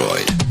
destroyed.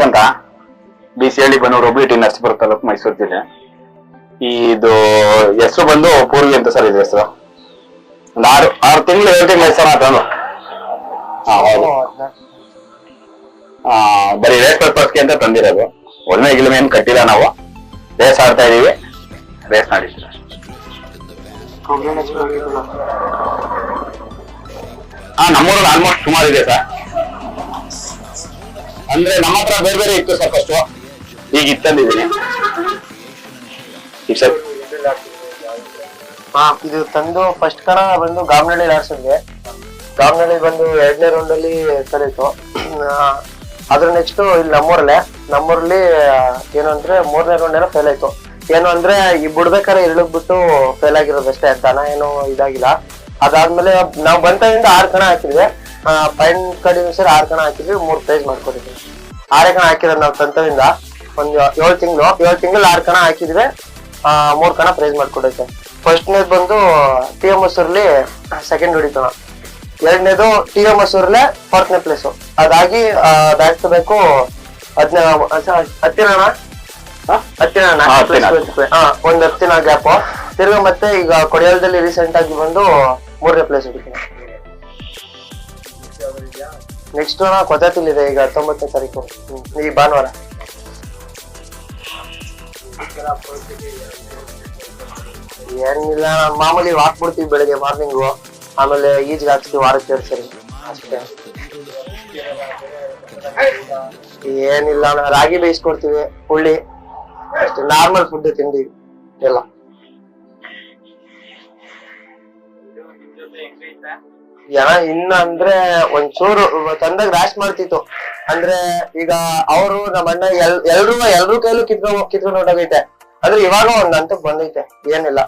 Rupesh ಅಂತ B C Halli Bannur ಒಬ್ಳಿಟಿ Narasipura taluk Mysuru ಜಿಲ್ಲೆ. ಇದು ಹೆಸರು ಬಂದು ಪೂರ್ವಿ ಅಂತ ಸರ್ ಇದು ಹೆಸರು. ಒಂದು ಆರು ಆರು ತಿಂಗಳು ಏಳು ತಿಂಗಳು ಹೆಸರು ಮಾತ್ರ ಹಾ ಹೌದು. ಆ, ಬರೀ ರೇಸ್ ಪರ್ಪಸ್ಗೆ ಅಂತ ತಂದಿರೋದು. ಒಳ್ಳೆ ಗಿಲ್ಮೆ ಏನ್ ಕಟ್ಟಿಲ್ಲ ನಾವು. ರೇಸ್ ಆಡ್ತಾ ಇದೀವಿ. ರೇಸ್ ಮಾಡಿದ್ದೀವಿ ಹಾ ನಮ್ಮೂರಲ್ಲಿ ಆಲ್ಮೋಸ್ಟ್ ಸುಮಾರು ಇದೆ ಸರ್. ಅಂದ್ರೆ ನಮ್ಮ ಹತ್ರ ಬೇರೆ ಬೇರೆ ಇತ್ತು ಸರ್ ಫಸ್ಟ್ ಈಗ ಇತ್ತಂದಿದ್ದೀನಿ ಹಾ, ಇದು ತಂದು ಫಸ್ಟ್ ಕಣ ಬಂದು ಗಾಮನಹಳ್ಳಿ ಆಡ್ಸಿದ್ವಿ ಗಾಮನಹಳ್ಳಿ ಬಂದು ಎರಡನೇ ರೌಂಡ್ ಅಲ್ಲಿ ಕಲಿತು ಅದ್ರ ನೆಕ್ಸ್ಟ್ ಇಲ್ಲಿ ನಮ್ಮೂರಲ್ಲೇ. ನಮ್ಮೂರಲ್ಲಿ ಏನು ಅಂದ್ರೆ ಮೂರನೇ ರೌಂಡ್ ಏನೋ ಫೇಲ್ ಆಯ್ತು. ಏನು ಅಂದ್ರೆ ಈ ಬಿಡ್ಬೇಕಾದ್ರೆ ಇಳಿದ್ಬಿಟ್ಟು ಫೇಲ್ ಆಗಿರೋದಷ್ಟೇ. ದನ ಏನು ಇದಾಗಿಲ್ಲ. ಅದಾದ್ಮೇಲೆ ನಾವು ಬಂತದಿಂದ ಆರು ಕಣ ಹಾಕಿದ್ವಿ. ಪೈನ್ ಕಡಿಮೆ ಸರ್ ಆರು ಕಣ ಹಾಕಿದ್ವಿ ಮೂರು ಪ್ರೈಸ್ ಮಾಡ್ಕೊಟ್ಟಿದ್ವಿ ಆರೇ ಕಣ ಹಾಕಿರೋದು ನಾವು ತಂತದಿಂದ ಒಂದು ಏಳು ತಿಂಗಳು ಏಳು ತಿಂಗಳು ಆರು ಕಣ ಹಾಕಿದ್ವಿ ಮೂರು ಕಣ ಪ್ರೈಸ್ ಮಾಡ್ಕೊಡೈತೆ ಫಸ್ಟ್ನೇದು ಬಂದು ಟಿ ಎಂ ಮಸೂರಲ್ಲಿ ಸೆಕೆಂಡ್ ಹೊಡಿತಣ ಎರಡನೇದು ಟಿ ಎಂ ಮಸೂರಲ್ಲೇ ಫೋರ್ತ್ನೇ ಪ್ಲೇಸು ಅದಾಗಿ ಬ್ಯಾಕ್ ಟು ಬೇಕು ಹದಿನ ಹತ್ತಿನ ಹತ್ತಿನ ಒಂದು ಹತ್ತಿನ. ಹಾ ತಿರ್ಗ ಹತ್ತಿನ ಗ್ಯಾಪ್ ತಿರ್ಗಿ ಮತ್ತೆ ಈಗ ಕೊಡಿಯಾಲದಲ್ಲಿ ರೀಸೆಂಟ್ ಆಗಿ ಬಂದು ಮೂರನೇ ಪ್ಲೇಸ್ ಹೊಡಿತೀನಿ. ನೆಕ್ಸ್ಟ್ ಕೊತ್ತಾತಿಲಿದೆ ಈಗ ಹತ್ತೊಂಬತ್ತನೇ ತಾರೀಕು. ಈ ಭಾನುವಾರ. ಏನಿಲ್ಲ, ಮಾಮೂಲಿ ವಾಕ್ ಬಿಡ್ತೀವಿ ಬೆಳಿಗ್ಗೆ ಮಾರ್ನಿಂಗು ಆಮೇಲೆ ಈಜ್ಗೆ ಹಾಕ್ತೀವಿ ವಾರಕ್ಕೆ ಸರಿ ಅಷ್ಟೇ. ಏನಿಲ್ಲ ರಾಗಿ ಬೇಯಿಸ್ಕೊಡ್ತೀವಿ ಹುಳ್ಳಿ ಅಷ್ಟೇ ನಾರ್ಮಲ್ ಫುಡ್ ತಿಂಡಿ ಎಲ್ಲ. ಜನ ಇನ್ನ ಅಂದ್ರೆ ಒಂಚೂರು ತಂದಾಗ ರ್ಯಾಶ್ ಮಾಡ್ತಿತ್ತು. ಅಂದ್ರೆ ಈಗ ಅವರು ನಮ್ಮ ಅಣ್ಣ ಎಲ್ ಎಲ್ರು ಎಲ್ರು ಕೈಲೂ ಕಿತ್ಕೊಂಡು ಕಿತ್ಕೊಂಡು ಹೊಟ್ಟೋಗೈತೆ ಆದ್ರೆ ಇವಾಗ ಒಂದ್ ಹಂತಕ್ ಬಂದೈತೆ. ಏನಿಲ್ಲ.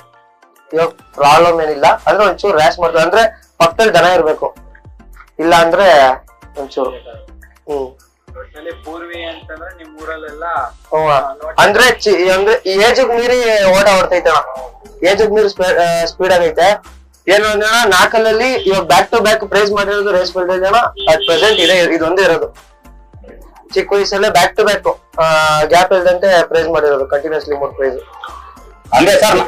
ಇವಾಗ ಪ್ರಾಬ್ಲಮ್ ಏನಿಲ್ಲ. ಅಂದ್ರೆ ಒಂಚೂರು ರ್ಯಾಶ್ ಮಾಡ್ತಾರೆ ಅಂದ್ರೆ ಪಕ್ಕದಲ್ಲಿ ದನ ಇರ್ಬೇಕು. ಇಲ್ಲ ಅಂದ್ರೆ ಒಂಚೂರು ಹ್ಮ್. ಅಂದ್ರೆ ಅಂದ್ರೆ ಈ ಏಜಗ್ ಮೀರಿ ಓಟ ಹೊಡ್ತೈತೆ ಏಜ್ ಮೀರಿ ಸ್ಪೀಡ್ ಆಗೈತೆ. ಏನು ಅಂದ್ರೆ ನಾಲ್ಕಲ್ಲಿ ಇವಾಗ ಬ್ಯಾಕ್ ಟು ಬ್ಯಾಕ್ ಪ್ರೈಸ್ ಮಾಡಿರೋದು ರೇಸ್ ಫೀಲ್ಡ್ ಅಣ್ಣ ಅಟ್ ಪ್ರೆಸೆಂಟ್ ಇದೆ ಇದೊಂದೇ ಇರೋದು. ಚಿಕ್ಕ ವಯಸ್ಸಲ್ಲೇ ಬ್ಯಾಕ್ ಟು ಬ್ಯಾಕ್ ಗ್ಯಾಪ್ ಇಲ್ದಂತೆ ಪ್ರೈಸ್ ಮಾಡಿರೋದು ಕಂಟಿನ್ಯೂಸ್ಲಿ ಮೂರ್ ಪ್ರೈಸ್ ಅಂದ್ರೆ ಸರ್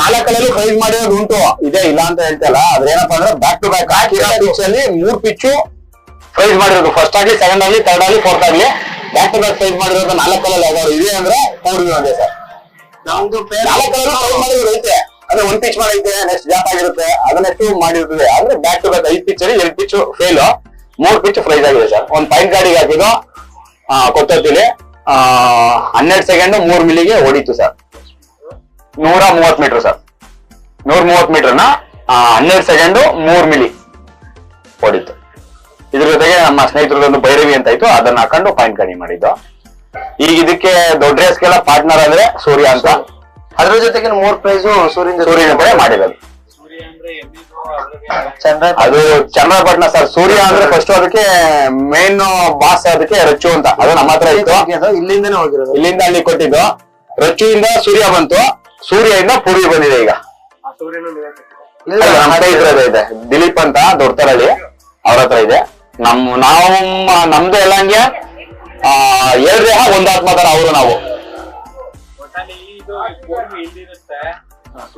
ನಾಲ್ಕಲ್ಲಿ ಪ್ರೈಸ್ ಮಾಡಿರೋದು ಉಂಟು. ಇದೆ ಇಲ್ಲ ಅಂತ ಹೇಳ್ತಲ್ಲ ಆದ್ರೆ ಏನಪ್ಪಾ ಅಂದ್ರೆ ಬ್ಯಾಕ್ ಟು ಬ್ಯಾಕ್ ಹಾಕಿ ಪಿಚ್ ಅಲ್ಲಿ ಮೂರ್ ಪಿಚ್ಚು ಪ್ರೈಸ್ ಮಾಡಿರೋದು. ಫಸ್ಟ್ ಆಗಿ ಸೆಕೆಂಡ್ ಆಗ್ಲಿ ಥರ್ಡ್ ಆಗ್ಲಿ ಫೋರ್ತ್ ಆಗ್ಲಿ ಬ್ಯಾಕ್ ಟು ಬ್ಯಾಕ್ ಪ್ರೈಸ್ ಮಾಡಿರೋದು ನಾಲ್ಕಲ್ಲಿ ಯಾವ್ದಾದ್ರು ಇದೆ ಅಂದ್ರೆ ಅಂದ್ರೆ ಸರ್ ನಮ್ದು ನಾಲ್ಕರಲ್ಲಿ ಪ್ರೈಸ್ ಮಾಡಿರೋದು ಐತೆ. ಅಂದ್ರೆ ಒಂದ್ ಪಿಚ್ ಮಾಡೈತೆ ನೆಕ್ಸ್ಟ್ ಜಾಪ್ ಆಗಿರುತ್ತೆ. ಅದನ್ನೆಷ್ಟು ಮಾಡಿರ್ತದೆ ಅಂದ್ರೆ ಬ್ಯಾಕ್ ಟು ಬ್ಯಾಕ್ ಐದ್ ಪಿಚ್ ಅಲ್ಲಿ ಎರಡ್ ಪಿಚ್ ಫೇಲ್ ಮೂರ್ ಪಿಚ್ ಫ್ರೈಸ್ ಆಗಿದೆ ಸರ್ ಒಂದ್ ಪೈನ್ ಗಾಡಿಗೆ ಹಾಕಿದ್ದು ಕೊತ್ತೋತಿಲಿ ಹನ್ನೆರಡು ಸೆಕೆಂಡ್ ಮೂರ್ ಮಿಲಿಗೆ ಹೊಡಿತು ಸರ್ ನೂರ ಮೂವತ್ ಮೀಟರ್ ಸರ್ ನೂರ ಮೂವತ್ ಮೀಟರ್ನ ಹನ್ನೆರಡು ಸೆಕೆಂಡ್ ಮೂರ್ ಮಿಲಿ ಹೊಡಿತು. ಇದ್ರ ಜೊತೆಗೆ ನಮ್ಮ ಸ್ನೇಹಿತರದೊಂದು ಭೈರವಿ ಅಂತ ಇತ್ತು. ಅದನ್ನ ಹಾಕೊಂಡು ಪಾಯಿಂಟ್ ಗಾಡಿ ಮಾಡಿದ್ದು. ಈಗ ಇದಕ್ಕೆ ದೊಡ್ಡ ರೇಸ್ಗೆಲ್ಲ ಪಾರ್ಟ್ನರ್ ಅಂದ್ರೆ ಸೂರ್ಯ ಅಂತ. ಅದ್ರ ಜೊತೆಗೆ ಮೂರ್ ಪ್ರೈಸ್ ಸೂರ್ಯನ ಸೂರ್ಯನ ಕಡೆ ಮಾಡಿರೋದು. ಸೂರ್ಯ ಚಂದ್ರ ಅದು ಚಂದ್ರಪಟ್ಟಣ ಸರ್ ಸೂರ್ಯ ಅಂದ್ರೆ ಫಸ್ಟ್ ಅದಕ್ಕೆ ಮೇನ್ ಬಾಸ್ ಅದಕ್ಕೆ ರಚ್ಚು ಅಂತ. ಅದು ನಮ್ಮ ಹತ್ರ ಇತ್ತು. ಇಲ್ಲಿಂದನೇ ಹೋಗಿರೋದು. ಇಲ್ಲಿಂದ ಅಲ್ಲಿ ಕೊಟ್ಟಿದ್ದು. ರಚ್ಚುವಿಂದ ಸೂರ್ಯ ಬಂತು. ಸೂರ್ಯದಿಂದ ಪೂರ್ವಿ ಬಂದಿದೆ ಈಗ. ಆ ಸೂರ್ಯನು ನೀವೇ ಇಲ್ಲ ನಮ್ಮ ಕಡೆ ಇದ್ರದ್ದು ಇದೆ. ದಿಲೀಪ್ ಅಂತ ದೊಡ್ಡತರಳ್ಳಿ ಅವ್ರ ಹತ್ರ ಇದೆ. ನಮ್ ನಾವು ನಮ್ದು ಎಲ್ಲಂಗೆ ಆ ಎರಡು ದೇಹ ಒಂದಾತ್ಮ ಆತ್ಮ ತರ ಅವರು ನಾವು. ಇದು ಪೂರ್ವಿ ಇಲ್ಲಿರುತ್ತೆ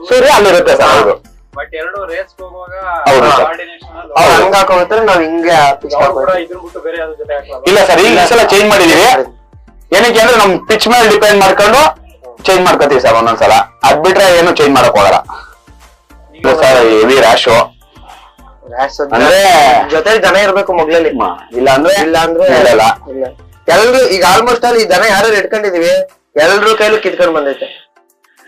ಸೂರ್ಯ ಅಲ್ಲಿರುತ್ತೆ ಸರ್ ಹೌದು. ಬಟ್ ಎರಡು ರೇಸ್ ಹೋಗುವಾಗ ಹೌದು ಸರ್. coordination ಅಲ್ಲಿ ಅವ್ರು ಹೌದು. ಹಾಕೋತಾರೆ ನಾವ್ ಹಿಂಗೆ pitch ಅವ್ರು ಕೂಡ ಮಾಡ್ಕೊಳ್ತೀವಿ. ಇದ್ರ ಬಿಟ್ಟು ಬೇರೆ ಯಾವ್ದು ಜೊತೆ ಹಾಕಲ್ಲ. ಇಲ್ಲ ಸರ್ ಈಗ ಸಲ ಚೇಂಜ್ ಮಾಡಿದೀವಿ. ಏನಕ್ಕೆ ಅಂದ್ರೆ ನಮ್ ಪಿಚ್ ಮೇಲೆ ಡಿಪೆಂಡ್ ಮಾಡ್ಕೊಂಡು ಚೇಂಜ್ ಮಾಡ್ಕೋತೀವಿ ಸರ್ ಒಂದೊಂದ್ಸಲ. ಅದ್ ಬಿಟ್ರೆ ಏನು ಚೇಂಜ್ ಮಾಡಕ್ ಹೋಗಲ್ಲ. ಇಲ್ಲ ಸರ್ ಹೆವಿ ರ್ಯಾಶು ಅಂದ್ರೆ ಜೊತೆ ದನ ಇರ್ಬೇಕು ಮೊಗ್ಲಲ್ಲಿ ಇಲ್ಲ ಅಂದ್ರೆ ಇಲ್ಲ ಅಂದ್ರೆ ಇಲ್ಲ ಇಲ್ಲ. ಎಲ್ರು ಈಗ ಆಲ್ಮೋಸ್ಟ್ ಅಲ್ಲಿ ಜನ ದನ ಯಾರು ಇಟ್ಕೊಂಡಿದೀವಿ? ಎಲ್ರು ಕೈಲೂ ಕಿತ್ಕೊಂಡ್ ಬಂದೈತೆ.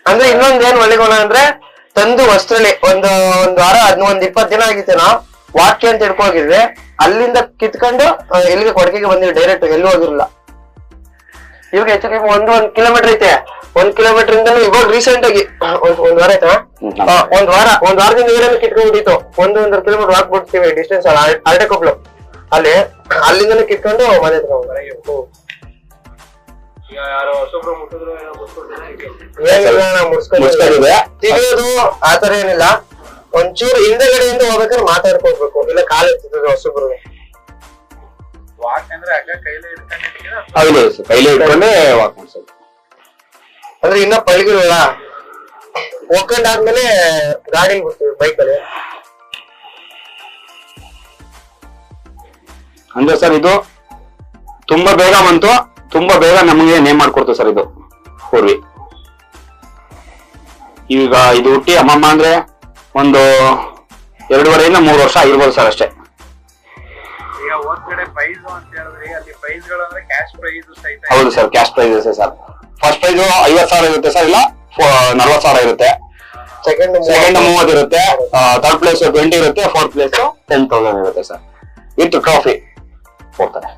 ಅಂದ್ರೆ ಇನ್ನೊಂದ್ ಏನ್ ಒಳ್ಳೆ ಗುಣ ಅಂದ್ರೆ, ತಂದು ವಸ್ತ್ರಲಿ ಒಂದು, ಒಂದ್ ವಾರ ಅದ್ನ ಒಂದ್ ಇಪ್ಪತ್ ದಿನ ಆಗಿತ್ತು ನಾವು, ವಾಕ್ಯ ಅಂತ ಹಿಡ್ಕೋಗಿದ್ವಿ ಅಲ್ಲಿಂದ ಕಿತ್ಕೊಂಡು ಎಲ್ಲಿಗೆ ಕೊಡಗಿಗೆ ಬಂದಿವಿ ಡೈರೆಕ್ಟ್ ಎಲ್ಲೂ ಹೋಗಿರಲಿಲ್ಲ. ಇವಾಗ ಹೆಚ್ಚು ಕಮ್ಮಿ ಒಂದು, ಒಂದ್ ಕಿಲೋಮೀಟರ್ ಐತೆ. ಒಂದ್ ಕಿಲೋಮೀಟರ್ ಇಂದ ಇವಾಗ ರೀಸೆಂಟ್ ಆಗಿ, ಒಂದ್ ಒಂದ್ ವಾರ ಆಯ್ತಾ. ಒಂದ್ ವಾರ, ಒಂದ್ ವಾರದಿಂದ ಏನೇನು ಕಿತ್ಕೊಂಡ್ಬಿಟ್ಟಿತ್ತು ಒಂದ್, ಒಂದೂವರೆ ಕಿಲೋಮೀಟರ್ ವಾಕ್ ಬಿಡ್ತೀವಿ ಡಿಸ್ಟೆನ್ಸ್ ಅಲ್ಲಿ ಅಲ್ಲಿಂದನೇ ಕಿತ್ಕೊಂಡು ಮನೆ ತೆಗಿಯೋದು ಆತರ ಏನಿಲ್ಲ. ಒಂಚೂರು ಹಿಂದೆಗಡೆಯಿಂದ ಹೋಗ್ಬೇಕಾದ್ರೆ ಮಾತಾಡ್ಕೋಬೇಕು ಇಲ್ಲ ಕಾಲ ಎತ್ತಿದ್ರು ಹೊಸಬ್ರು ವಾಕ್ ಅಂದ್ರೆ ಹಗ್ಗ ಕೈಲೇ ಹಿಡ್ಕೊಂಡಿರ್ತೀರ ಹೌದು ಸರ್. ಕೈಲಿ ಇಟ್ಕೊಂಡೆ ವಾಕ್ ಮಾಡ್ಸೋದು. ಅಂದ್ರೆ ಇನ್ನ ಪಳಗಿರಲ್ಲ. ಹೋಗ್ಕೊಂಡಾದ್ಮೇಲೆ ಗಾಡಿ ಬಿಡ್ತೀವಿ ಬೈಕಲ್ಲಿ. ಅಂದ್ರೆ ಸರ್ ಇದು ತುಂಬಾ ಬೇಗ ಬಂತು. ತುಂಬಾ ಬೇಗ ನಮಗೆ ನೇಮ್ ಮಾಡ್ಕೊಡ್ತು ಸರ್ ಇದು ಪೂರ್ವಿ. ಈಗ ಇದು ಹುಟ್ಟಿ ಅಮ್ಮಮ್ಮ ಅಂದ್ರೆ ಒಂದು ಎರಡೂವರೆಯಿಂದ ಮೂರು ವರ್ಷ ಆಗಿರ್ಬೋದು ಸರ್ ಅಷ್ಟೇ. ಈಗ ಒಂದ್ ಕಡೆ ಪ್ರೈಸ್ ಅಂತ ಹೇಳಿದ್ರಿ ಅಲ್ಲಿ ಪ್ರೈಸ್ಗಳು ಅಂದ್ರೆ ಕ್ಯಾಶ್ ಪ್ರೈಸ್ ಸಹಿತ ಇದೆ. ಹೌದು ಸರ್ ಕ್ಯಾಶ್ ಪ್ರೈಸ್ ಇದೆ ಸರ್ ಫಸ್ಟ್ ಪ್ರೈಸ್ ಐವತ್ ಸಾವಿರ ಇರುತ್ತೆ ಸರ್ ಇಲ್ಲ ನಲ್ವತ್ ಸಾವಿರ ಇರುತ್ತೆ. ಸೆಕೆಂಡ್ ಸೆಕೆಂಡ್ ಮೂವತ್ ಇರುತ್ತೆ ಥರ್ಡ್ ಪ್ಲೇಸ್ ಟ್ವೆಂಟಿ ಇರುತ್ತೆ ಫೋರ್ತ್ ಪ್ಲೇಸ್ ಟೆನ್ ತೌಸಂಡ್ ಇರುತ್ತೆ ಸರ್ ವಿತ್ ಟ್ರಾಫಿ ಕೊಡ್ತಾರೆ.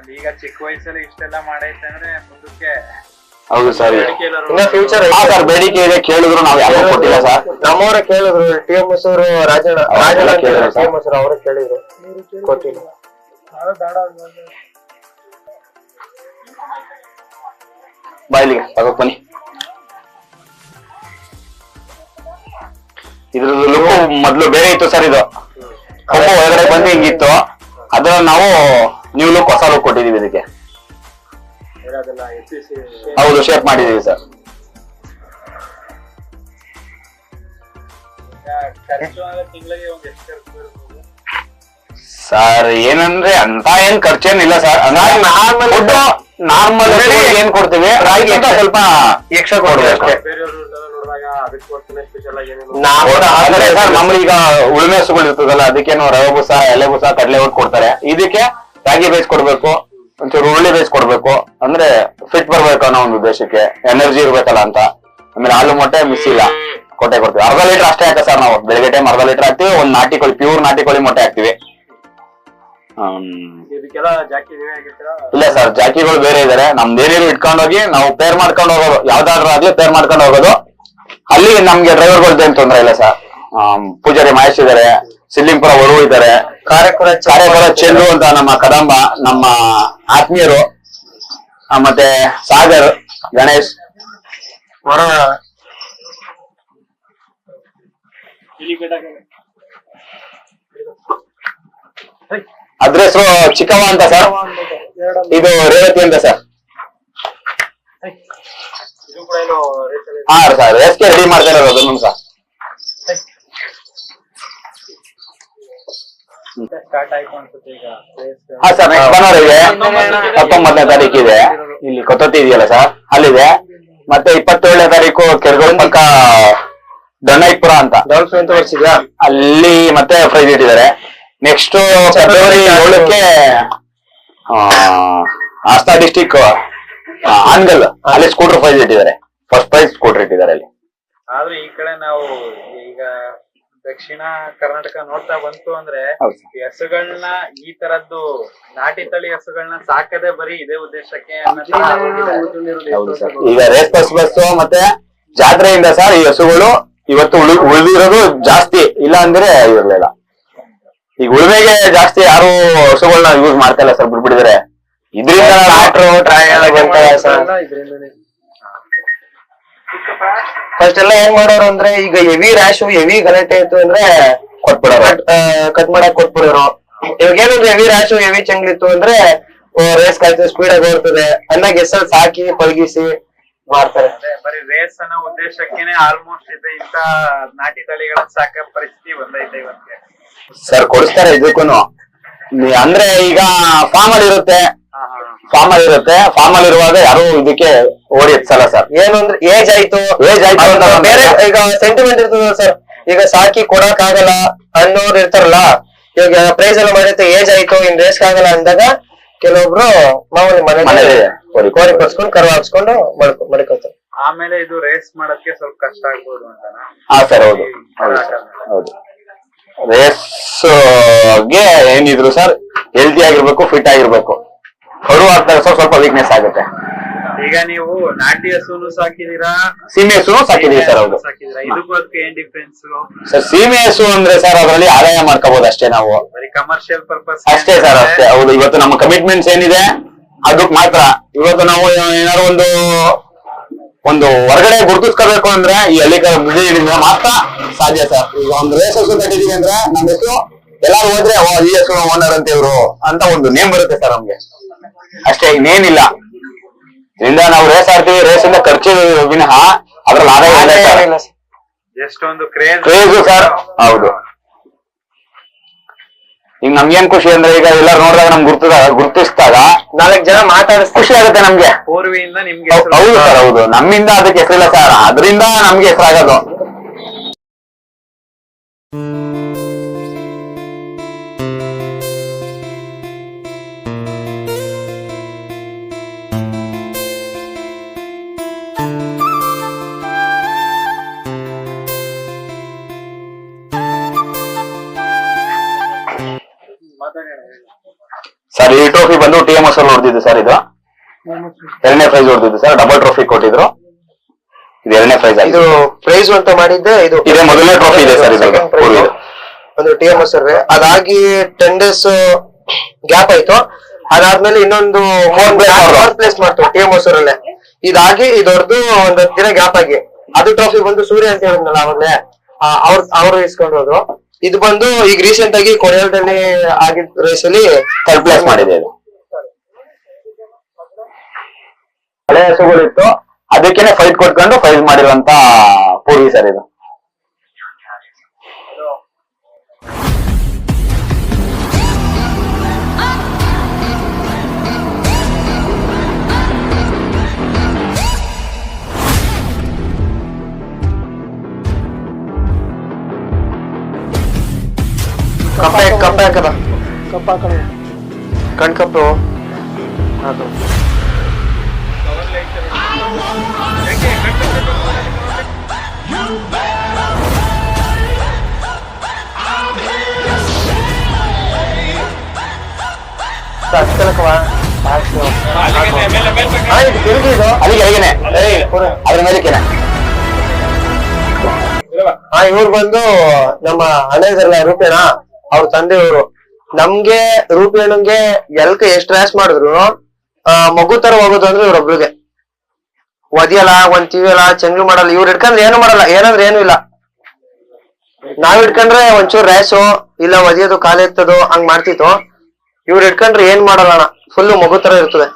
ಅಲ್ಲಿ ಈಗ ಚಿಕ್ಕ ವಯಸ್ಸಲ್ಲಿ ಇಷ್ಟೆಲ್ಲ ಮಾಡೈತೆ ಅಂದ್ರೆ ಮುಂದಕ್ಕೆ ಹೌದು ಸರ್. ಇನ್ನ ಫ್ಯೂಚರ್ ಹಾ ಸರ್ ಬೇಡಿಕೆ ಇದೆ ಕೇಳಿದ್ರು ನಾವು ಯಾರು ಕೊಟ್ಟಿಲ್ಲ ಸರ್. ನಮ್ಮವ್ರ ಕೇಳಿದ್ರು ಟಿ ಎಂ ಎಸ್ ಅವರು ರಾಜಣ್ಣ ಕೇಳಿದ್ರು ಟಿ ಎಂ ಎಸ್ ಅವರು ಕೇಳಿದ್ರು. ಕೊಟ್ಟಿಲ್ಲ. ಬಾಯ್ಲಿಗೆ ತಗೋ ಬನ್ನಿ. ಇದ್ರದ್ದು ಲುಕ್ ಮೊದ್ಲು ಬೇರೆ ಇತ್ತು ಸರ್ ಇದು. ಒಳಗಡೆ ಬಂದು ಹಿಂಗಿತ್ತು. ಅದ್ರ ನಾವು ನ್ಯೂ ಲುಕ್ ಹೊಸ ಲುಕ್ ಕೊಟ್ಟಿದೀವಿ ಇದಕ್ಕೆ. ಹೌದು ಶೇರ್ ಮಾಡಿದೀವಿ ಸರ್ ಸರ್ ಏನಂದ್ರೆ ಅಂತ ಏನ್ ಖರ್ಚೇನಿಲ್ಲ ಸರ್ ನಾರ್ಮಲ್ ನಾರ್ಮಲ್ ಏನ್ ಕೊಡ್ತೀವಿ? ಸ್ವಲ್ಪ ಎಕ್ಸ್ಟ್ರಾ ಕೊಡ್ತೀವಿ ಅಷ್ಟೇ. ನಾವು ನಮ್ಗೆ ಈಗ ಉಳುಮೆ ಹಸುಗಳು ಇರ್ತದಲ್ಲ ಅದಕ್ಕೇನು ರವೆ ಬುಸ ಎಲೆ ಬುಸ ಕಡಲೆ ಒಟ್ಟು ಕೊಡ್ತಾರೆ. ಇದಕ್ಕೆ ರಾಗಿ ಬೇಸ್ ಕೊಡ್ಬೇಕು ಒಂಚೂರು ಹುರುಳಿ ಬೇಸ್ ಕೊಡ್ಬೇಕು. ಅಂದ್ರೆ ಫಿಟ್ ಬರ್ಬೇಕು ಅನ್ನೋ ಒಂದು ಉದ್ದೇಶಕ್ಕೆ ಎನರ್ಜಿ ಇರ್ಬೇಕಲ್ಲ ಅಂತ. ಆಮೇಲೆ ಹಾಲು ಮೊಟ್ಟೆ ಮಿಸ್ ಇಲ್ಲ. ಕೊಟ್ಟೆ ಕೊಡ್ತೀವಿ. ಅರ್ಧ ಲೀಟರ್ ಅಷ್ಟೇ ಹಾಕ ಸರ್ ನಾವು. ಬೆಳಿಗ್ಗೆ ಟೈಮ್ ಅರ್ಧ ಲೀಟರ್ ಹಾಕ್ತಿವಿ ಒಂದ್ ನಾಟಿ ಕೋಳಿ ಪ್ಯೂರ್ ನಾಟಿ ಕೋಳಿ ಮೊಟ್ಟೆ ಹಾಕ್ತಿವಿ. ಇಲ್ಲ ಸರ್ ಜಾಕಿಗಳು ಬೇರೆ ಇದಾರೆ. ಇಟ್ಕೊಂಡು ಹೋಗಿ ನಾವು ಪೇರ್ ಮಾಡ್ಕೊಂಡು ಹೋಗೋದು. ಯಾವ್ದಾದ್ರು ಆಗ್ಲಿ ಪೇರ್ ಮಾಡ್ಕೊಂಡು ಹೋಗೋದು. ಅಲ್ಲಿ ನಮ್ಗೆ ಡ್ರೈವರ್ಗಳ್ದು ಏನ್ ತೊಂದ್ರೆ ಇಲ್ಲ ಸರ್. ಪೂಜಾರಿ ಮಹೇಶ್ ಇದಾರೆ. ಸಿಲ್ಲಿಂಪುರ ವರು ಇದ್ದಾರೆ. ಕಾರ್ಯಕುರ ಕಾರ್ಯಕರ ಚೆಲ್ಲು ಅಂತ ನಮ್ಮ ಕದಂಬ ನಮ್ಮ ಆತ್ಮೀಯರು ಮತ್ತೆ ಸಾಗರ್ ಗಣೇಶ್. ಹೊರ ಅದ್ರ ಹೆಸರು ಅಂತ ಸರ್? ಇದು ರೇವತಿ ಅಂತ ಸರ್. ಹಾ. ಸರ್ ರೇಸ್ಗೆ ರೆಡಿ ಮಾಡ್ತಾ ಇರೋದು ಅದನ್ನು ಸರ್ ಸ್ಟಾರ್ಟ್ ಆಯ್ತು ಅನ್ಸುತ್ತೆ ಈಗ ರೇಸ್ ಹಾ ಸರ್ ನೆಕ್ಸ್ಟ್ ಭಾನುವಾರ ಇದೆ. ಹತ್ತೊಂಬತ್ತನೇ ತಾರೀಕು ಇದೆ. ಇಲ್ಲಿ ಕೊತ್ತತಿ ಇದೆಯಲ್ಲ ಸರ್? ಅಲ್ಲಿದೆ. ಮತ್ತೆ ಇಪ್ಪತ್ತೇಳನೇ ತಾರೀಕು ಕೆರಗೋಳ ಪಕ್ಕ ದೊಣ್ಣೈಪುರ ಅಂತ. ಡಾಲ್ಫಿನ್ ಅಂತ ಬರ್ಸಿದ್ಯಾ? ಅಲ್ಲಿ ಮತ್ತೆ ಪ್ರೈಸ್ ಇಟ್ಟಿದ್ದಾರೆ. ನೆಕ್ಸ್ಟ್ ಫೆಬ್ರವರಿ ಏಳಕ್ಕೆ ಆ, ಆಸ್ತಾ ಡಿಸ್ಟಿಕ್ ಆನ್ಗಲ್ ಅಲ್ಲಿ ಸ್ಕೂಟರ್ ಪ್ರೈಸ್ ಇಟ್ಟಿದ್ದಾರೆ. ಫಸ್ಟ್ ಪ್ರೈಸ್ ಸ್ಕೂಟರ್ ಇಟ್ಟಿದ್ದಾರೆ ಅಲ್ಲಿ. ಆದ್ರೆ ಈ ಕಡೆ ನಾವು ಈಗ ದಕ್ಷಿಣ ಕರ್ನಾಟಕ ನೋಡ್ತಾ ಬಂತು ಅಂದ್ರೆ ಹಸುಗಳನ್ನ ಈ ತರದ್ದು ನಾಟಿ ತಳಿ ಹಸುಗಳನ್ನ ಸಾಕದೆ ಬರೀ ಇದೇ ಉದ್ದೇಶಕ್ಕೆ ಸರ್. ಈಗ ರೇಸ್ ಬಸ್ ಬಸ್ ಮತ್ತೆ ಜಾತ್ರೆಯಿಂದ ಸರ್ ಈ ಹಸುಗಳು ಇವತ್ತು ಉಳಿ ಉಳಿದಿರೋದು ಜಾಸ್ತಿ. ಇಲ್ಲ ಅಂದ್ರೆ ಇರ್ಲಿಲ್ಲ ಈಗ ಉಳುಮೆಗೆ ಜಾಸ್ತಿ ಯಾರು ಹಸುಗಳನ್ನ ಯೂಸ್ ಮಾಡ್ತಾ ಇಲ್ಲ ಸರ್. ಬಿಟ್ಬಿಟ್ಟಿದ್ರೆ. ಇದರಿಂದ ಟ್ರಾಕ್ಟರ್ ಫಸ್ಟ್ ಎಲ್ಲ ಏನ್ ಮಾಡೋರು ಅಂದ್ರೆ ಈಗ ಹೆವಿ ರ್ಯಾಶು ಹೆವಿ ಗಲಾಟೆ ಇತ್ತು ಅಂದ್ರೆ ಕೊಟ್ಬಿಡೋರು. ಕಟ್ ಮಾಡಕ್ ಕೊಟ್ಬಿಡೋರು. ಇವಾಗ ಏನಂದ್ರೆ ಹೆವಿ ರ್ಯಾಶು ಹೆವಿ ಚಂಗ್ಲಿತ್ತು ಅಂದ್ರೆ ರೇಸ್ ಕಾಯ್ತು ಸ್ಪೀಡ್ ಆಗಿ ಓಡ್ತದೆ. ಅನ್ನ ಗೆಸಲ್ ಸಾಕಿ ಪಳಗಿಸಿ ಮಾಡ್ತಾರೆ. ಬರೀ ರೇಸ್ ಅನ್ನೋ ಉದ್ದೇಶಕ್ಕೇನೆ ಆಲ್ಮೋಸ್ಟ್ ಇದೆ ಇಂತ ನಾಟಿ ತಳಿಗಳನ್ನ ಸಾಕ ಪರಿಸ್ಥಿತಿ ಬಂದೈತೆ ಇವತ್ತಿಗೆ ಸರ್ ಕೊಡಿಸ್ತಾರೆ ಇದಕ್ಕೂನು. ಅಂದ್ರೆ ಈಗ ಫಾರ್ಮ್ ಇರುತ್ತೆ. ಫಾರ್ಮ್ ಅಲ್ಲಿ ಇರುತ್ತೆ. ಫಾರ್ಮ್ ಅಲ್ಲಿ ಇರುವಾಗ ಯಾರು ಇದಕ್ಕೆ ಓಡಿ ಸಲ ಸರ್ ಏನು ಅಂದ್ರೆ ಏಜ್ ಆಯ್ತು. ಏಜ್ ಆಯ್ತು ಅಂತ ಬೇರೆ ಈಗ ಸೆಂಟಿಮೆಂಟ್ ಇರ್ತದ ಸರ್ ಈಗ ಸಾಕಿ ಕೊಡಕ್ ಆಗಲ್ಲ ಅನ್ನೋರು ಇರ್ತಾರಲ್ಲ ಈಗ ಪ್ರೈಸ್ ಎಲ್ಲ ಮಾಡಿರುತ್ತೆ ಏಜ್ ಆಯ್ತು ಇನ್ ರೇಸ್ ಆಗಲ್ಲ ಅಂದಾಗ ಕೆಲವೊಬ್ರು ಮಾಮೂಲಿ ಮನೆ ಕೋರಿ ಕೋರಿ ಕರ್ಸ್ಕೊಂಡು ಕರ್ವ ಹಾಕ್ಸ್ಕೊಂಡು ಮಡ್ಕೊ ಮಡ್ಕೋತಾರೆ ಆಮೇಲೆ ಇದು ರೇಸ್ ಮಾಡಕ್ಕೆ ಸ್ವಲ್ಪ ಕಷ್ಟ ಆಗ್ಬೋದು ಅಂತ ಹಾ ಸರ್ ಹೌದು. ಹೌದು ಹೌದು. ರೇಸ್ಗೆ ಏನಿದ್ರು ಸರ್ ಹೆಲ್ತಿ ಆಗಿರ್ಬೇಕು ಫಿಟ್ ಆಗಿರ್ಬೇಕು. ಕರು ಆಗ್ತಾರೆ ಸರ್ ಸ್ವಲ್ಪ ವೀಕ್ನೆಸ್ ಆಗುತ್ತೆ. ಈಗ ನೀವು ನಾಟಿ ಹಸುನು ಸಾಕಿದೀರಾ? ಸೀಮೆ ಹಸುನು ಸಾಕಿದೀವಿ ಸರ್ ಹೌದು. ಸಾಕಿದೀರಾ? ಇದಕ್ಕೂ ಅದಕ್ಕೆ ಏನ್ ಡಿಫ್ರೆನ್ಸ್ ಸರ್ ಸೀಮೆ ಹಸು ಅಂದ್ರೆ ಸರ್ ಅದರಲ್ಲಿ ಆದಾಯ ಮಾಡ್ಕೋಬಹುದು ಅಷ್ಟೇ ನಾವು. ಬರೀ ಕಮರ್ಷಿಯಲ್ ಪರ್ಪಸ್ ಅಷ್ಟೇ ಸರ್ ಅಷ್ಟೇ. ಹೌದು ಇವತ್ತು ನಮ್ಮ ಕಮಿಟ್ಮೆಂಟ್ಸ್ ಏನಿದೆ ಅದಕ್ಕೆ ಮಾತ್ರ. ಇವತ್ತು ನಾವು ಏನಾದ್ರು ಒಂದು ಒಂದು ಹೊರಗಡೆ ಗುರುತಿಸ್ಕೋಬೇಕು ಅಂದ್ರೆ ಈ ಹಳ್ಳಿಕಾರ ಮುಗಿದಿಂದ ಮಾತ್ರ ಸಾಧ್ಯ ಸರ್. ಈಗ ಒಂದು ರೇಸ್ ಹಸು ಕಟ್ಟಿದೀವಿ ಅಂದ್ರೆ ನಮ್ಮ ಹೆಸರು ಎಲ್ಲಾರು ಹೋದ್ರೆ ಓ ಈ ಹೆಸರು ಓನರ್ ಅಂತ ಇವ್ರು ಅಂತ ಒಂದು ನೇಮ್ ಬರುತ್ತೆ ಸರ್ ನಮ್ಗೆ. ಅಷ್ಟೇ ಇನ್ನೇನಿಲ್ಲ. ಇದರಿಂದ ನಾವು ರೇಸ್ ಆಡ್ತೀವಿ ರೇಸ್ ಇಂದ ಖರ್ಚು ವಿನಃ ಅದ್ರ ಆದಾಯ ಇಲ್ಲ ಸರ್. ಜಸ್ಟ್ ಒಂದು ಕ್ರೇಜ್ ಕ್ರೇಜು ಸರ್. ಹೌದು. ಈಗ ನಮ್ಗೇನ್ ಖುಷಿ ಅಂದ್ರೆ ಈಗ ಎಲ್ಲಾರು ನೋಡಿದಾಗ ನಮ್ಗೆ ಗುರ್ತ ಗುರ್ತಿಸಿದಾಗ ನಾಲ್ಕು ಜನ ಮಾತಾಡಿಸ್ ಖುಷಿ ಆಗುತ್ತೆ ನಮ್ಗೆ. ಪೂರ್ವಿಯಿಂದ ನಿಮ್ಗೆ ಹೌ- ಹೌದು ಸರ್ ಹೌದು. ನಮ್ಮಿಂದ ಅದಕ್ಕೆ ಹೆಸರಿಲ್ಲ ಸರ್. ಅದರಿಂದ ನಮ್ಗೆ ಹೆಸರಾಗೋದು. ಈ ಟ್ರೋಫಿ ಬಂದು ಟಿ ಎಂ ಎಸ್ ಅಲ್ಲಿ ಹೊಡೆದಿದ್ದು ಸರ್ ಇದು. ಎರಡನೇ ಪ್ರೈಸ್ ಹೊಡೆದಿದ್ದು ಸರ್ ಡಬಲ್ ಟ್ರೋಫಿ ಕೊಟ್ಟಿದ್ರು. ಇದು ಎರಡನೇ ಪ್ರೈಸ್ ಇದು ಪ್ರೈಸ್ ಅಂತ ಮಾಡಿದ್ದೆ ಇದು ಇದೇ ಮೊದಲನೇ ಟ್ರೋಫಿ ಇದೆ ಸರ್ ಇದು. ಒಂದು ಟಿ ಎಂ ಎಸ್ ಅದಾಗಿ ಟೆನ್ ಡೇಸ್ ಗ್ಯಾಪ್ ಆಯ್ತು. ಅದಾದ್ಮೇಲೆ ಇನ್ನೊಂದು ಮೂರ್ ಪ್ಲೇಸ್ ಮಾಡ್ತು ಟಿ ಎಂ ಅಲ್ಲೇ ಇದಾಗಿ ಇದೊರ್ದು ಒಂದ್ ದಿನ ಗ್ಯಾಪ್ ಆಗಿ. ಅದು ಟ್ರೋಫಿ ಬಂದು ಸೂರ್ಯ ಅಂತ ಹೇಳಿದ್ನಲ್ಲ ಅವಾಗ್ಲೇ. ಅವ್ರ ಅವ್ರು ಇಸ್ಕೊಂಡಿರೋದು ಇದು ಬಂದು ಈಗ ರೀಸೆಂಟ್ ಆಗಿ ಕೊರಿಯಾದಲ್ಲಿ ಆಗಿದ್ದ ರೇಸ್ ಅಲ್ಲಿ ಥರ್ಡ್ ಪ್ಲೇಸ್ ಮಾಡಿದೆ ಇದು. ಹಳೆ ಹಸುಗಳಿತ್ತು ಅದಕ್ಕೇನೆ ಫೈಟ್ ಕೊಟ್ಕೊಂಡು ಫೈಟ್ ಮಾಡಿರುವಂತ ಪೂರ್ವಿ ಸರ್ ಇದು. ಕಪ್ಪ ಕಪ್ಪ ಹಾಕದ ಕಣ್ ಕಪ್ಪು ಹಾಕು. ಹಚ್ಕೊಳಕ್ಕವಾ? ಹಾಕ್ಸು. ಹಾ, ಇದು ತಿರುಗಿ ಇದು. ಅಲ್ಲಿಗೆ ಅಲ್ಲಿಗೆನೆ ಏಯ್, ಪೂರ. ಅದ್ರ ಮೇಲಕ್ಕೇನೆ ಹಾ ಇವ್ರು ಬಂದು ನಮ್ಮ ಹಣೆದಲ್ಲ ರೂಪೇಣ ಅವ್ರ ತಂದೆಯವರು. ನಮ್ಗೆ ರೂಪೇಣಂಗೆ ಎಲ್ಕ ಎಷ್ಟ್ ರ್ಯಾಶ್ ಮಾಡಿದ್ರು ಮಗು ತರ ಹೋಗೋದು ಅಂದ್ರೆ ಇವ್ರೊಬ್ರಿಗೆ ಒದಿಯಲ್ಲ ಒಂದ್ ತಿವಿಯಲ್ಲ ಚೆಂಗ್ಳು ಮಾಡಲ್ಲ ಇವ್ರು ಹಿಡ್ಕಂದ್ರೆ ಏನು ಮಾಡಲ್ಲ. ಏನಂದ್ರೆ ಏನು ಇಲ್ಲ. ನಾವ್ ಹಿಡ್ಕೊಂಡ್ರೆ ಒಂಚೂರ್ ರ್ಯಾಶು ಇಲ್ಲ ಒದಿಯೋದು ಕಾಲು ಎತ್ತದು ಹಂಗ್ ಮಾಡ್ತಿತ್ತು. ಇವ್ರು ಹಿಡ್ಕೊಂಡ್ರೆ ಏನ್ ಮಾಡಲ್ಲ ಅಣ್ಣ. ಫುಲ್ ಮಗು ತರ ಇರ್ತದೆ.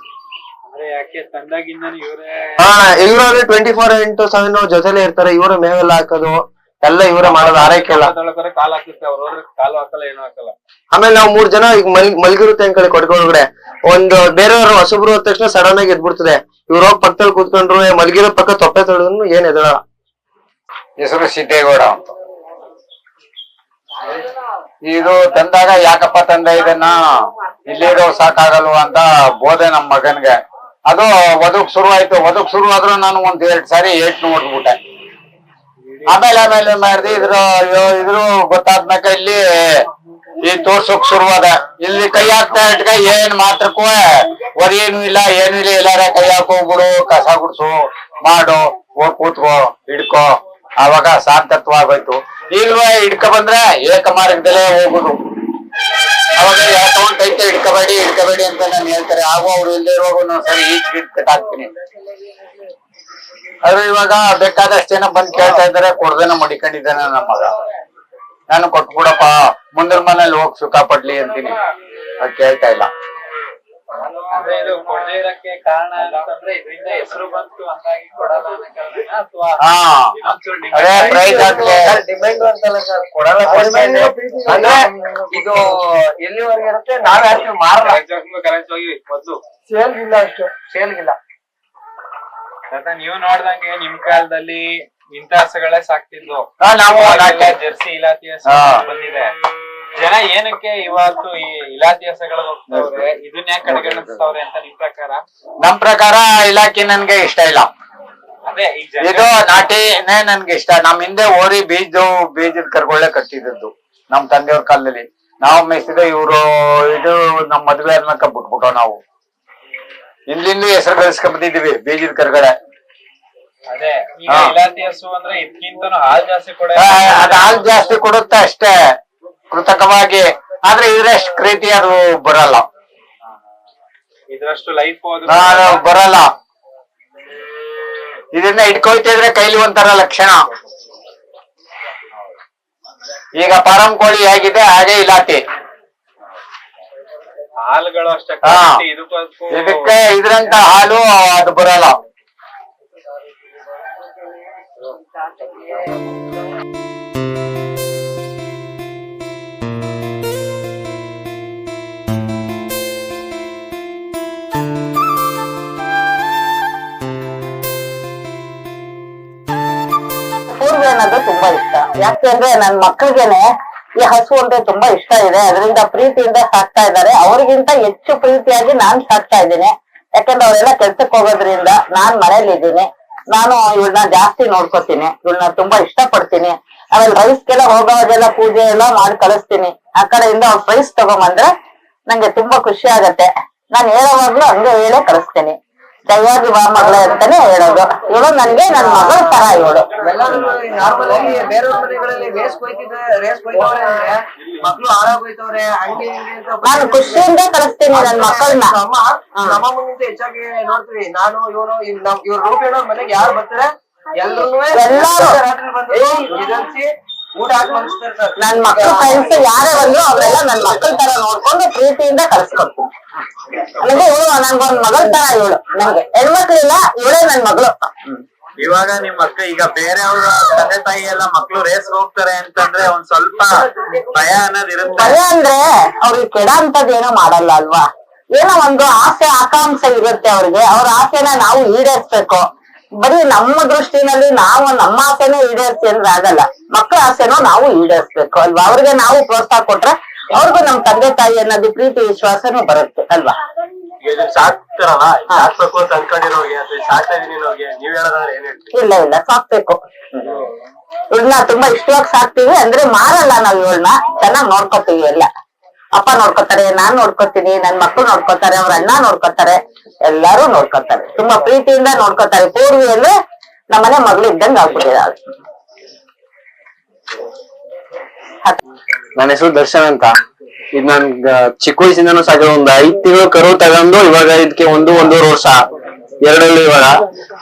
ಇವರೇ ಹಾ ಇವ್ರಲ್ಲಿ ಟ್ವೆಂಟಿ ಫೋರ್ ಇಂಟು ಸೆವೆನ್ ಜೊತೆಲೆ ಇರ್ತಾರೆ. ಇವರು ಮೇವೆಲ್ಲ ಹಾಕೋದು. ಎಲ್ಲ ಇವರ ಮಾಡೋದು ಆರೈಕೆ ಎಲ್ಲ ತೊಳಕರೆ ಕಾಲ್ ಹಾಕಿರ್ತಾರೆ ಅವ್ರು ಹೋದ್ರೆ ಕಾಲು ಹಾಕಲ್ಲ ಏನು ಹಾಕಲ್ಲ. ಆಮೇಲೆ ನಾವು ಮೂರ್ ಜನ ಈಗ ಮಲ್ ಮಲ್ಗಿರುತ್ತೆ ಅಂಕಳಿ ಕೊಡ್ಕೊಳಗಡೆ ಒಂದು ಬೇರೆಯವರು ಹೊಸಬ್ರು ಹೋದ ತಕ್ಷಣ ಸಡನ್ ಆಗಿ ಎದ್ಬಿಡ್ತದೆ. ಇವ್ರ ಹೋಗಿ ಪಕ್ಕದಲ್ಲಿ ಕೂತ್ಕೊಂಡ್ರು ಏ, ಮಲ್ಗಿರೋ ಪಕ್ಕ ತೊಪ್ಪೆ ತೊಳೆದ್ರು ಏನ್ ಎದಳಲ್ಲ ಹೆಸರು ಸಿದ್ದೇಗೌಡ ಅಂತ. ಇದು ತಂದಾಗ ಯಾಕಪ್ಪ ತಂದೆ ಇದನ್ನ? ಇಲ್ಲಿರೋ ಸಾಕಾಗಲ್ವ ಅಂತ ಬೋಧೆ ನಮ್ ಮಗನ್ಗೆ. ಅದು ಒದಕ್ ಶುರು ಆಯ್ತು. ಒದಕ್ ಶುರು ಆದ್ರೂ ನಾನು ಒಂದ್ ಎರಡ್ ಸಾರಿ ಏಟ್ ನೋಡ್ಬಿಟ್ಟೆ. ಆಮೇಲೆ ಆಮೇಲೆ ಮಾಡಿದ್ವಿ ಇದ್ರ ಇದ್ರ ಗೊತ್ತಾದ್ಮ್ಯಾಕ ಇಲ್ಲಿ ಈ ತೋರ್ಸೋಕ್ ಶುರುವಾದ ಇಲ್ಲಿ ಕೈ ಹಾಕ್ತಾ ಇಟ್ಕ ಏನ್ ಮಾತ್ರಕ್ಕೂ ಏನು ಇಲ್ಲ ಏನು ಇಲ್ಲ. ಎಲ್ಲಾರ ಕೈ ಹಾಕೋಗ್ಬಿಡು ಕಸ ಗುಡ್ಸು, ಮಾಡು ಹೋಗ್ ಕೂತ್ಕೋ, ಹಿಡ್ಕೋ. ಅವಾಗ ಶಾಂತತ್ವ ಆಗೋಯ್ತು. ಇಲ್ವಾ, ಹಿಡ್ಕ ಬಂದ್ರೆ ಏಕ ಮಾರ್ಗದಲ್ಲೇ ಹೋಗುದು ಅವಾಗ ಯಾವ ತಗೊಂಡ್ ಕೈತೆ ಹಿಡ್ಕಬೇಡಿ ಹಿಡ್ಕಬೇಡಿ ಅಂತ ನಾನು ಹೇಳ್ತಾರೆ. ಆಗೋ ಅವ್ರು ಇಲ್ಲೇ ಇರುವಾಗ ಒಂದೊಂದ್ ಸರಿ ಈಚ್ ಹಿಡ್ಕಟ್ ಹಾಕ್ತೀನಿ. ಆದ್ರೆ ಇವಾಗ ಬೇಕಾದಷ್ಟು ಜನ ಬಂದ್ ಕೇಳ್ತಾ ಇದ್ದಾರೆ ಕೊಡ್ದೇನ ಮಡಿಕೊಂಡಿದ್ದಾನೆ ನಮ್ಮ ಮಗ. ನಾನು ಕೊಟ್ಬಿಡಪ್ಪ ಮುಂದಿನ ಮನೇಲಿ ಹೋಗ್ ಸುಖ ಪಡ್ಲಿ ಅಂತೀನಿ. ಅದ್ ಕೇಳ್ತಾ ಇಲ್ಲ. ಇದು ಕೊಡದೇ ಇರಕ್ಕೆ ಕಾರಣ ಅಂತಂದ್ರೆ ಇದರಿಂದ ಹೆಸರು ಬಂತು ಹಂಗಾಗಿ ಕೊಡಲ್ಲ ಅನ್ನೋ ಕಾರಣನ ಅಥವಾ ಹಾ. ಇನ್ನೊಂಚೂರು ಪ್ರೈಸ್ ಹಾಕ್ಲಿ. ಡಿಮ್ಯಾಂಡ್ ಅಂತಲ್ಲ ಸರ್ ಕೊಡಲ್ಲ ಕೊಡ್ತೇನೆ. ಅಂದ್ರೆ ಇದು ಎಲ್ಲಿವರೆಗೆ ಇರುತ್ತೆ? ನಾವೇ ಅಷ್ಟು ಮಾರಲ್ಲ. correct ಆಗಿ- correct ಆಗಿ ಸೇಲ್ ಇಲ್ಲ ಅಷ್ಟು. ಸೇಲ್ ಮತ್ತೆ ನೀವು ನೋಡ್ದಂಗೆ ನಿಮ್ ಕಾಲದಲ್ಲಿ ಇಂತ ಹಸುಗಳೇ ಸಾಕ್ತಿದ್ವು. ಹಾ, ನಾವು ಜರ್ಸಿ ಇಲಾತಿ ಹಸು ಹಾ. ಬಂದಿದೆ. ಜನ ಏನಕ್ಕೆ ಇವತ್ತು ಈ ಇಲಾತಿ ಹಸುಗಳು ಹೋಗ್ತಾವ್ರೆ? ಇದನ್ನ ಕಡೆಗಣಿಸ್ತಾವ್ರೆ ಅಂತ ನಿಮ್ ಪ್ರಕಾರ? ನಮ್ ಪ್ರಕಾರ ಇಲಾಖೆ ನನ್ಗೆ ಇಷ್ಟ ಇಲ್ಲ. ಅದೇ ಜನ ಇದು ನಾಟಿನೇ ನನ್ಗೆ ಇಷ್ಟ. ನಮ್ ಹಿಂದೆ ಓರಿ ಬೀಜ ಬೀಜದ ಕರ್ಗೊಳ್ಳೆ ಕಟ್ಟಿದ್ದು ನಮ್ ತಂದೆಯವ್ರ ಕಾಲದಲ್ಲಿ. ನಾವು ಮೆಸಿದ ಇವ್ರು ಇದು ನಮ್ ಮದ್ವೆ ಅನ್ನಕ ಬಿಟ್ಬಿಟ್ಟೋ ನಾವು. ಇಲ್ಲಿಂದ ಹೆಸರು ಗಳಿಸ್ಕೊಂಬಂದಿದೀವಿ ಬೀಜದ ಕರ್ಗಡೆ. ಅದೇ ಈಗ ಹಾ. ಇಲಾತಿ ಹಸು ಅಂದ್ರೆ ಇದಕ್ಕಿಂತನೂ ಹಾಲ್ ಜಾಸ್ತಿ ಕೊಡ ಅದ್ ಹಾಲ್ ಜಾಸ್ತಿ ಕೊಡುತ್ತೆ ಅಷ್ಟೇ ಕೃತಕವಾಗಿ. ಆದ್ರೆ ಇದ್ರಷ್ಟು ಕ್ರೀತಿ ಅದು ಬರಲ್ಲ. ಇದ್ರಷ್ಟು ಲೈಫ್ ನಾನು ಬರಲ್ಲ. ಇದನ್ನ ಇಟ್ಕೊಳ್ತಿದ್ರೆ ಕೈಲಿ ಒಂಥರ ಲಕ್ಷಣ. ಈಗ ಪಾರಂ ಕೋಳಿ ಹೇಗಿದೆ ಹಾಗೆ ಇಲಾತಿ ಹಾಲುಗಳು ಅಷ್ಟೇ ಹಾ. ಇದಕ್ಕೂ ಇದಕ್ಕೆ ಇದ್ರಂತ ಹಾಲು ಅದು ಬರಲ್ಲ ಪೂರ್ವಿ ಅನ್ನೋದು ತುಂಬಾ ಇಷ್ಟ ಯಾಕೆ ಅಂದ್ರೆ ನನ್ ಮಕ್ಳಿಗೆನೆ ಈ ಹಸು ಅಂದ್ರೆ ತುಂಬಾ ಇಷ್ಟ ಇದೆ. ಅದರಿಂದ ಪ್ರೀತಿಯಿಂದ ಸಾಕ್ತಾ ಇದ್ದಾರೆ. ಅವರಿಗಿಂತ ಹೆಚ್ಚು ಪ್ರೀತಿಯಾಗಿ ನಾನ್ ಸಾಕ್ತಾ ಇದ್ದೀನಿ. ಯಾಕಂದ್ರೆ ಅವರೆಲ್ಲ ಕೆಲ್ಸಕ್ಕೆ ಹೋಗೋದ್ರಿಂದ ನಾನ್ ಮನೇಲಿ ಇದ್ದೀನಿ. ನಾನು ಇವಳನ್ನ ಜಾಸ್ತಿ ನೋಡ್ಕೊತೀನಿ. ಇವಳನ್ನ ತುಂಬಾ ಇಷ್ಟ ಪಡ್ತೀನಿ ಆಮೇಲೆ ರೈಸ್ಗೆಲ್ಲ ಹೋಗೋವಾಗೆಲ್ಲ ಪೂಜೆ ಎಲ್ಲ ಮಾಡಿ ಕಳಿಸ್ತೀನಿ. ಆ ಕಡೆಯಿಂದ ಅವ್ರ ಪ್ರೈಸ್ ತಗೊಂಬಂದ್ರೆ ನಂಗೆ ತುಂಬಾ ಖುಷಿ ಆಗತ್ತೆ. ನಾನು ಹೇಳೋವಾಗ್ಲೂ ಹಂಗೆ ಹೇಳೇ ಕಳಿಸ್ತೀನಿ. ದಯವಾಗಿ ಬಾ ಮಗಳ ಅಂತಾನೆ ಹೇಳೋದು. ಇವಳು ನನ್ಗೆ ನನ್ ಮಗಳ ತರ ಇವಳು. ನಾರ್ಮಲ್ ಆಗಿ ಬೇರೆಯವ್ರ ಮನೆಗಳಲ್ಲಿ ರೇಸ್ ಕೊಯ್ತಿದ್ರೆ ರೇಸ್ ಕೊಯ್ತವ್ರೆ ಅಂದ್ರೆ ಮಕ್ಳು ಹಾಳಾಗೋಯ್ತವ್ರೆ ಹಂಗೆ ನಾನು ಖುಷಿಯಿಂದ ಕಳಿಸ್ತೀನಿ ನನ್ ಮಕ್ಕಳನ್ನ ನಮ್ಮ ಮುಂಗಿಂತ ಹೆಚ್ಚಾಗಿ ನೋಡ್ತೀವಿ. ನಾನು ಇವರು ನಮ್ ರೂಪ ರೂಪೇಣ ಮನೆಗೆ ಯಾರು ಬರ್ತಾರೆ? ಎಲ್ಲರೂ ಎಲ್ಲರೂ. ನನ್ ಮಕ್ಳು ಫ್ರೆಂಡ್ಸ್ ಯಾರೇ ಬಂದ್ರು ಅವ್ರೆಲ್ಲ ನನ್ ಮಕ್ಕಳ ತರ ನೋಡ್ಕೊಂಡು ಪ್ರೀತಿಯಿಂದ ಕಳ್ಸ್ಕೊಡ್ತೀನಿ ನನಗೆ ಇವಳು ನನ್ಗೊಂದ್ ಮಗಳ ತರ ಇವಳು ನಂಗೆ ಹೆಣ್ಮಕ್ಳಿಲ್ಲ ಇವಳೇ ನನ್ ಮಗಳು. ಇವಾಗ ನಿಮ್ ಮಕ್ಳು ಈಗ ಬೇರೆಯವ್ರ ತಂದೆ ತಾಯಿ ಎಲ್ಲ ಮಕ್ಳು ರೇಸ್ ಹೋಗ್ತಾರೆ ಅಂತಂದ್ರೆ ಒಂದ್ ಸ್ವಲ್ಪ ಭಯ ಅನ್ನೋದ್ ಇರುತ್ತೆ. ಭಯ ಅಂದ್ರೆ ಅವ್ರಿಗೆ ಕೆಡ ಅಂತದ್ ಏನೋ ಮಾಡಲ್ಲ ಅಲ್ವಾ? ಏನೋ ಒಂದು ಆಸೆ ಆಕಾಂಕ್ಷೆ ಇರುತ್ತೆ ಅವ್ರಿಗೆ. ಅವ್ರ ಆಸೆನ ನಾವು ಈಡೇರಿಸ್ಬೇಕು. ಬರೀ ನಮ್ಮ ದೃಷ್ಟಿನಲ್ಲಿ ನಾವು ನಮ್ಮ ಆಸೆನೂ ಈಡೇರಿಸಿ ಅಂದ್ರೆ ಆಗಲ್ಲ. ಮಕ್ಕಳ ಆಸೆನೂ ನಾವು ಈಡೇರಿಸ್ಬೇಕು ಅಲ್ವಾ? ಅವ್ರಿಗೆ ನಾವು ಪ್ರೋತ್ಸಾಹ ಕೊಟ್ರೆ ಅವ್ರಿಗೂ ನಮ್ ತಂದೆ ತಾಯಿ ಅನ್ನೋದು ಪ್ರೀತಿ ವಿಶ್ವಾಸನೂ ಬರುತ್ತೆ ಅಲ್ವಾ? ಇಲ್ಲ ಇಲ್ಲ ಸಾಕ್ಬೇಕು. ಇವಳನ್ನ ತುಂಬಾ ಇಷ್ಟವಾಗಿ ಸಾಕ್ತೀವಿ ಅಂದ್ರೆ ಮಾರಲ್ಲ ನಾವ್ ಇವಳನ್ನ. ಚೆನ್ನಾಗ್ ನೋಡ್ಕೊತೀವಿ ಎಲ್ಲ. ಅಪ್ಪ ನೋಡ್ಕೊತಾರೆ ನಾನ್ ನೋಡ್ಕೋತೀನಿ ನನ್ ಮಕ್ಳು ನೋಡ್ಕೋತಾರೆ ಅವ್ರ ಅಣ್ಣ ನೋಡ್ಕೊತಾರೆ. ಎಲ್ಲಾರು ನೋಡ್ಕೊತಾರೆ ತುಂಬಾ ಪ್ರೀತಿಯಿಂದ ನೋಡ್ಕೊತಾರೆ ಪೂರ್ವಿ ಅಂದ್ರೆ ನಮ್ಮನೆ ಮಗಳು ಇದ್ದಂಗ ಆಗ್ಬಿಟ್ಟಿದಾಳೆ ನನ್ನ ಹೆಸರು ದರ್ಶನ್ ಅಂತ. ಇದ್ ನನ್ ಚಿಕ್ಕ ವಯಸ್ಸಿಂದನೂ ಸಾಕಿರೋ ಒಂದ್ ಐದ್ ತಿಂಗಳು ಕರು ತಗೊಂಡು ಇವಾಗ ಇದಕ್ಕೆ ಒಂದು, ಒಂದೂವರೆ ವರ್ಷ. ಎರಡಲ್ಲಿ ಇವಾಗ.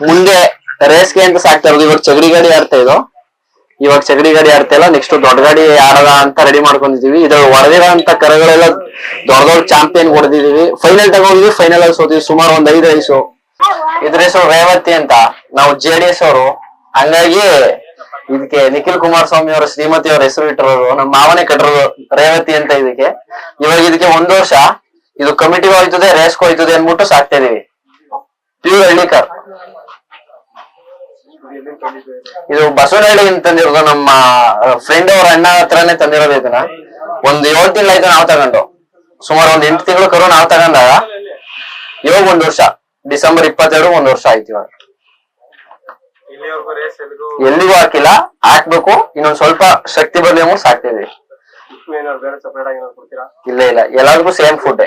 ಮುಂದೆ ರೇಸ್ಗೆ ಅಂತ ಸಾಕ್ತಾ ಇರೋದು. ಇವಾಗ ಚಗಡಿ ಗಾಡಿ ಆಡ್ತಾ ಇದ್ದು ಇವಾಗ ಸಗಡಿ ಗಾಡಿ ಆಡ್ತಾ ನೆಕ್ಸ್ಟ್ ದೊಡ್ಡ ಗಾಡಿ ಆಡದ ಅಂತ ರೆಡಿ ಮಾಡ್ಕೊಂಡಿದೀವಿ. ಇದ್ರ ಹೊಡೆದಿರೋ ಅಂತ ಕರಗಳೆಲ್ಲ ದೊಡ್ಡ ದೊಡ್ಡ ಚಾಂಪಿಯನ್ ಹೊಡೆದಿದೀವಿ. ಫೈನಲ್ ತಗೊಂಡಿದ್ವಿ ಫೈನಲ್ ಅಲ್ಲಿ ಸೋತೀವಿ ಸುಮಾರು ಒಂದ್ ಐದು ಐಸು ಇದ್ರ ಹೆಸರು ರೇವತಿ ಅಂತ. ನಾವು ಜೆ ಡಿ ಎಸ್ ಅವರು. ಹಂಗಾಗಿ ಇದಕ್ಕೆ ನಿಖಿಲ್ ಕುಮಾರಸ್ವಾಮಿ ಅವರ, ಶ್ರೀಮತಿ ಅವ್ರ ಹೆಸರು ಇಟ್ಟಿರೋರು. ನಮ್ಮ ಮಾವನೆ ಕಟ್ಟಿರೋದು ರೇವತಿ ಅಂತ ಇದಕ್ಕೆ ಇವಾಗ ಇದಕ್ಕೆ ಒಂದ್ ವರ್ಷ. ಇದು ಕಮಿಟಿಗೆ ಹೋಯ್ತದೆ ರೇಸ್ಗೆ ಹೋಯ್ತದೆ ಅನ್ಬಿಟ್ಟು ಸಾಕ್ತಾ ಇದೀವಿ. ಪ್ಯೂರ್ ಹಳ್ಳಿಕರ್. ಇದು ಬಸವನಹಳ್ಳಿ ತಂದಿರೋದು ನಮ್ಮ ಫ್ರೆಂಡ್ ಅವ್ರ ಅಣ್ಣ ಹತ್ರನೇ ತಂದಿರೋದು ಇದನ್ನ. ಒಂದ್ ಏಳು ತಿಂಗಳಾಯ್ತು ನಾವು ತಗೊಂಡು. ಸುಮಾರು ಒಂದ್ ಎಂಟು ತಿಂಗಳು ಕರು ನಾವು ತಗೊಂಡಾಗ ಇವಾಗ ಒಂದ್ ವರ್ಷ, ಡಿಸೆಂಬರ್ ಇಪ್ಪತ್ತೆರಡು ಒಂದ್ ವರ್ಷ ಆಯ್ತು ಇವಾಗ. ಎಲ್ಲಿಗೂ ಹಾಕಿಲ್ಲ, ಹಾಕ್ಬೇಕು, ಇನ್ನೊಂದ್ ಸ್ವಲ್ಪ ಶಕ್ತಿ ಅಂದ್ಬಿಟ್ಟು ಸಾಕ್ತಿದ್ವಿ. ಇಲ್ಲ ಇಲ್ಲ, ಎಲ್ಲರಿಗೂ ಸೇಮ್ ಫುಡ್